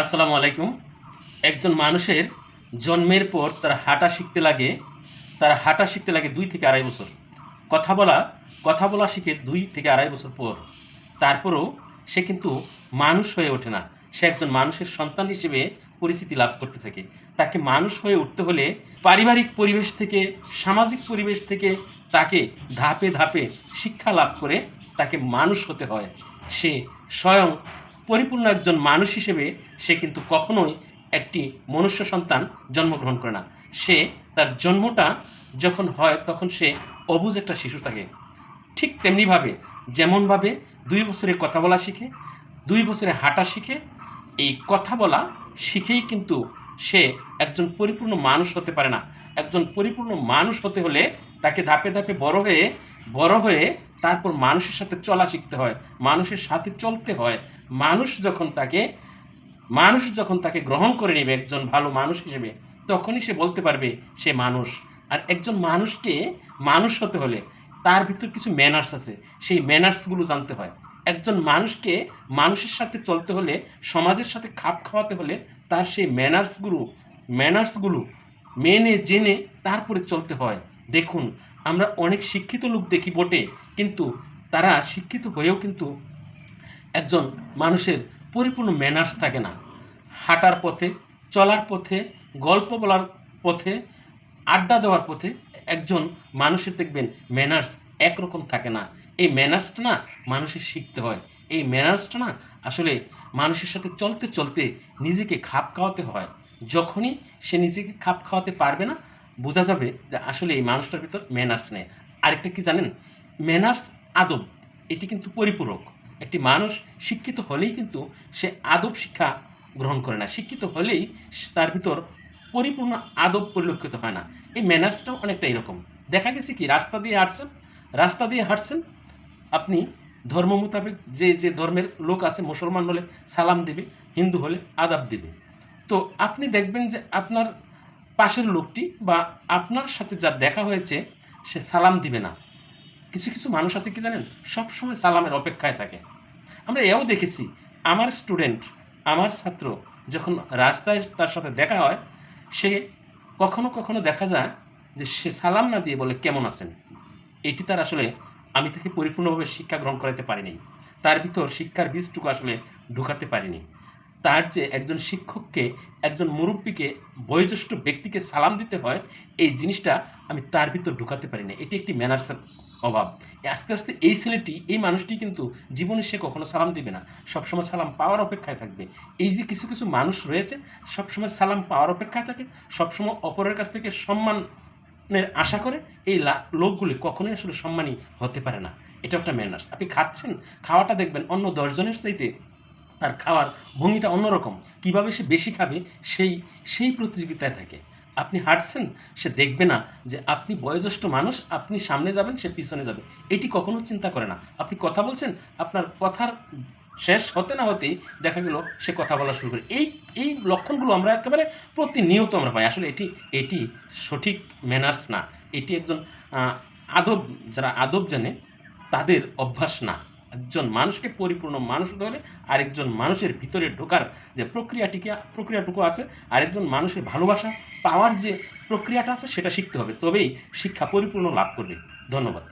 আসসালামু আলাইকুম। একজন মানুষের জন্মের পর তার হাঁটা শিখতে লাগে, তার হাঁটা শিখতে লাগে দুই থেকে আড়াই বছর। কথা বলা কথা বলা শিখে দুই থেকে আড়াই বছর পর। তারপরেও সে কিন্তু মানুষ হয়ে ওঠে না। সে একজন মানুষের সন্তান হিসেবে পরিচিতি লাভ করতে থাকে। তাকে মানুষ হয়ে উঠতে হলে পারিবারিক পরিবেশ থেকে, সামাজিক পরিবেশ থেকে তাকে ধাপে ধাপে শিক্ষা লাভ করে তাকে মানুষ হতে হয়। সে স্বয়ং পরিপূর্ণ একজন মানুষ হিসেবে সে কিন্তু কখনোই একটি মনুষ্য সন্তান জন্মগ্রহণ করে না। সে তার জন্মটা যখন হয় তখন সে অবুজ একটা শিশু থাকে। ঠিক তেমনিভাবে, যেমনভাবে দুই বছরে কথা বলা শিখে, দুই বছরে হাঁটা শিখে, এই কথা বলা শিখেই কিন্তু সে একজন পরিপূর্ণ মানুষ হতে পারে না। একজন পরিপূর্ণ মানুষ হতে হলে তাকে ধাপে ধাপে বড় হয়ে বড় হয়ে তারপর মানুষের সাথে চলা শিখতে হয়, মানুষের সাথে চলতে হয়। মানুষ যখন তাকে, মানুষ যখন তাকে গ্রহণ করে নেবে, একজন ভালো মানুষ হিসেবে, তখনই সে বলতে পারবে, সে মানুষ। আর একজন মানুষকে মানুষ হতে হলে তার ভিতর কিছু ম্যানার্স আছে। সেই ম্যানার্সগুলো জানতে হয়। একজন মানুষকে মানুষের সাথে চলতে হলে, সমাজের সাথে খাপ খাওয়াতে হলে তার সেই ম্যানার্সগুলো ম্যানার্সগুলো মেনে, জেনে তারপরে চলতে হয়। দেখুন আমরা অনেক শিক্ষিত লোক দেখি বটে, কিন্তু তারা শিক্ষিত হয়েও কিন্তু একজন মানুষের পরিপূর্ণ ম্যানার্স থাকে না। হাঁটার পথে, চলার পথে, গল্প বলার পথে, আড্ডা দেওয়ার পথে একজন মানুষের দেখবেন ম্যানার্স একরকম থাকে না। এই ম্যানার্সটা না মানুষের শিখতে হয়। এই ম্যানার্সটা না আসলে মানুষের সাথে চলতে চলতে নিজেকে খাপ খাওয়াতে হয়। যখনই সে নিজেকে খাপ খাওয়াতে পারবে না বোঝা যাবে যে আসলে এই মানুষটার ভিতর ম্যানার্স নেই। আরেকটা কি জানেন? ম্যানার্স আদব, এটি কিন্তু পরিপূরক। একটি মানুষ শিক্ষিত হলেই কিন্তু সে আদব শিক্ষা গ্রহণ করে না। শিক্ষিত হলেই তার ভিতর পরিপূর্ণ আদব পরিলক্ষিত হয় না। এই ম্যানার্সটাও অনেকটা এরকম। দেখা গেছে কি, রাস্তা দিয়ে হাঁটছেন, রাস্তা দিয়ে হাঁটছেন, আপনি ধর্ম মোতাবেক যে যে ধর্মের লোক আছে, মুসলমান হলে সালাম দিবে, হিন্দু হলে আদাব দিবে। তো আপনি দেখবেন যে আপনার পাশের লোকটি বা আপনার সাথে যার দেখা হয়েছে, সে সালাম দিবে না। কিছু কিছু মানুষ আছে কি জানেন? সবসময় সালামের অপেক্ষায় থাকে। আমরা এও দেখেছি, আমার স্টুডেন্ট আমার ছাত্র যখন রাস্তায় তার সাথে দেখা হয়, সে কখনো কখনো দেখা যায় যে সে সালাম না দিয়ে বলে, কেমন আছেন? এটি তার আসলে, আমি তাকে পরিপূর্ণভাবে শিক্ষা গ্রহণ করাতে পারিনি। তার ভিতর শিক্ষার বীজটুকু আসলে ঢুকাতে পারিনি। তার যে একজন শিক্ষককে, একজন মুরব্বীকে, বয়োজ্যেষ্ঠ ব্যক্তিকে সালাম দিতে হয়, এই জিনিসটা আমি তার ভিতর ঢুকাতে পারি না এটি একটি ম্যানার্সের অভাব। আস্তে আস্তে এই ছেলেটি, এই মানুষটি কিন্তু জীবনে সে কখনো সালাম দিবে না। সবসময় সালাম পাওয়ার অপেক্ষায় থাকবে। এই যে কিছু কিছু মানুষ রয়েছে, সবসময় সালাম পাওয়ার অপেক্ষায় থাকে, সবসময় অপরের কাছ থেকে সম্মানের আশা করে, এই লোকগুলি কখনোই আসলে সম্মানী হতে পারে না। এটা একটা ম্যানার্স। আপনি খাচ্ছেন, খাওয়াটা দেখবেন অন্য দশজনের চাইতে তার খাওয়ার ভঙ্গিটা অন্যরকম। কীভাবে সে বেশি খাবে, সেই সেই প্রতিযোগিতায় থাকে। আপনি হাঁটছেন, সে দেখবে না যে আপনি বয়োজ্যেষ্ঠ মানুষ, আপনি সামনে যাবেন, সে পিছনে যাবে। এটি কখনো চিন্তা করে না। আপনি কথা বলছেন, আপনার কথার শেষ হতে না হতেই দেখা গেল সে কথা বলা শুরু করে। এই এই লক্ষণগুলো আমরা একেবারে প্রতিনিয়ত আমরা পাই। আসলে এটি এটি সঠিক ম্যানার্স না। এটি একজন আদব, যারা আদব জানে, তাদের অভ্যাস না। একজন মানুষকে পরিপূর্ণ মানুষ হতে হলে আরেকজন মানুষের ভিতরে ঢোকার যে প্রক্রিয়াটিকে, প্রক্রিয়াটুকু আছে, আরেকজন মানুষের ভালোবাসা পাওয়ার যে প্রক্রিয়াটা আছে, সেটা শিখতে হবে। তবেই শিক্ষা পরিপূর্ণ লাভ করবে। ধন্যবাদ।